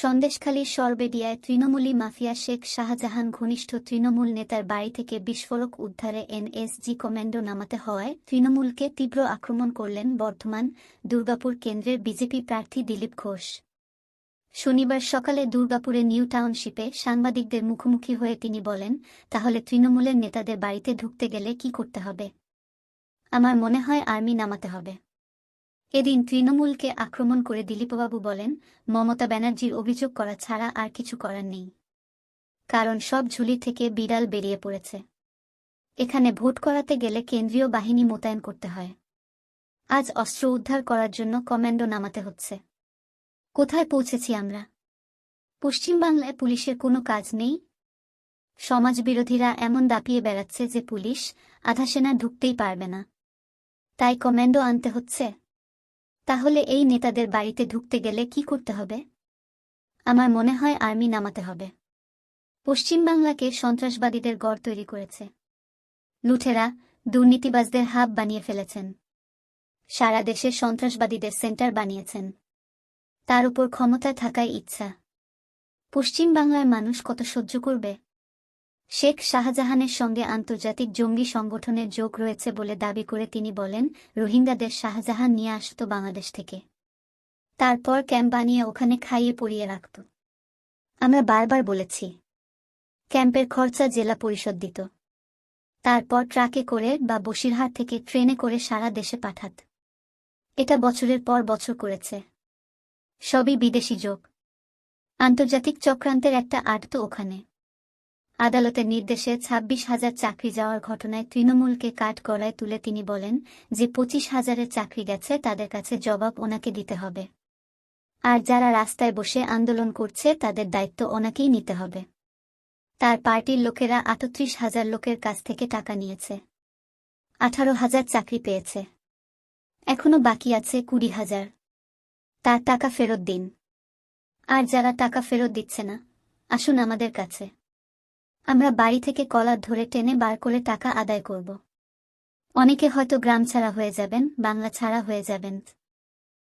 সন্দেশখালীর সরবেডিয়ায় তৃণমূলী মাফিয়া শেখ শাহজাহান ঘনিষ্ঠ তৃণমূল নেতার বাড়ি থেকে বিস্ফোরক উদ্ধারে এনএসজি কমান্ডো নামাতে হওয়ায় তৃণমূলকে তীব্র আক্রমণ করলেন বর্ধমান দুর্গাপুর কেন্দ্রের বিজেপি প্রার্থী দিলীপ ঘোষ। শনিবার সকালে দুর্গাপুরে নিউ টাউনশিপে সাংবাদিকদের মুখোমুখি হয়ে তিনি বলেন, তাহলে তৃণমূলের নেতাদের বাড়িতে ঢুকতে গেলে কি করতে হবে? আমার মনে হয় আর্মি নামাতে হবে। এদিন তৃণমূলকে আক্রমণ করে দিলীপবাবু বলেন, মমতা ব্যানার্জির অভিযোগ করা ছাড়া আর কিছু করার নেই। কারণ সব ঝুলি থেকে বিড়াল বেরিয়ে পড়েছে। এখানে ভোট করাতে গেলে কেন্দ্রীয় বাহিনী মোতায়েন করতে হয়। আজ অস্ত্র উদ্ধার করার জন্য কমান্ডো নামাতে হচ্ছে। কোথায় পৌঁছেছি আমরা? পশ্চিমবাংলায় পুলিশের কোনো কাজ নেই? সমাজবিরোধীরা এমন দাপিয়ে বেড়াচ্ছে যে পুলিশ আধা সেনা ঢুকতেই পারবে না। তাই কমান্ডো আনতে হচ্ছে? তাহলে এই নেতাদের বাড়িতে ঢুকতে গেলে কি করতে হবে? আমার মনে হয় আর্মি নামাতে হবে। পশ্চিমবাংলাকে সন্ত্রাসবাদীদের গড় তৈরি করেছে। লুঠেরা, দুর্নীতিবাজদের হাব বানিয়ে ফেলেছেন। সারা দেশে সন্ত্রাসবাদীদের সেন্টার বানিয়েছেন। তার উপর ক্ষমতায় থাকায় ইচ্ছা। পশ্চিমবাংলার মানুষ কত সহ্য করবে? শেখ শাহজাহানের সঙ্গে আন্তর্জাতিক জঙ্গি সংগঠনের যোগ রয়েছে বলে দাবি করে তিনি বলেন, রোহিঙ্গাদের শাহজাহান নিয়ে আসত বাংলাদেশ থেকে। তারপর ক্যাম্প বানিয়ে ওখানে খাইয়ে পড়িয়ে রাখত। আমরা বারবার বলেছি, ক্যাম্পের খরচা জেলা পরিষদ দিত। তারপর ট্রাকে করে বা বসিরহাট থেকে ট্রেনে করে সারা দেশে পাঠাত। এটা বছরের পর বছর করেছে। সবই বিদেশি যোগ। আন্তর্জাতিক চক্রান্তের একটা আট তো ওখানে। আদালতের নির্দেশে ছাব্বিশ হাজার চাকরি যাওয়ার ঘটনায় তৃণমূলকে কাঠ গড়ায় তুলে তিনি বলেন যে পঁচিশ হাজারের চাকরি গেছে, তাদের কাছে জবাব ওনাকে দিতে হবে। আর যারা রাস্তায় বসে আন্দোলন করছে, তাদের দায়িত্ব ওনাকেই নিতে হবে। তার পার্টির লোকেরা আটত্রিশ হাজার লোকের কাছ থেকে টাকা নিয়েছে। আঠারো হাজার চাকরি পেয়েছে। এখনও বাকি আছে কুড়ি হাজার। তার টাকা ফেরত দিন। আর যারা টাকা ফেরত দিচ্ছে না, আসুন আমাদের কাছে। আমরা বাড়ি থেকে কলা ধরে টেনে বার করে টাকা আদায় করব। অনেকে হয়তো গ্রাম ছাড়া হয়ে যাবেন, বাংলা ছাড়া হয়ে যাবেন।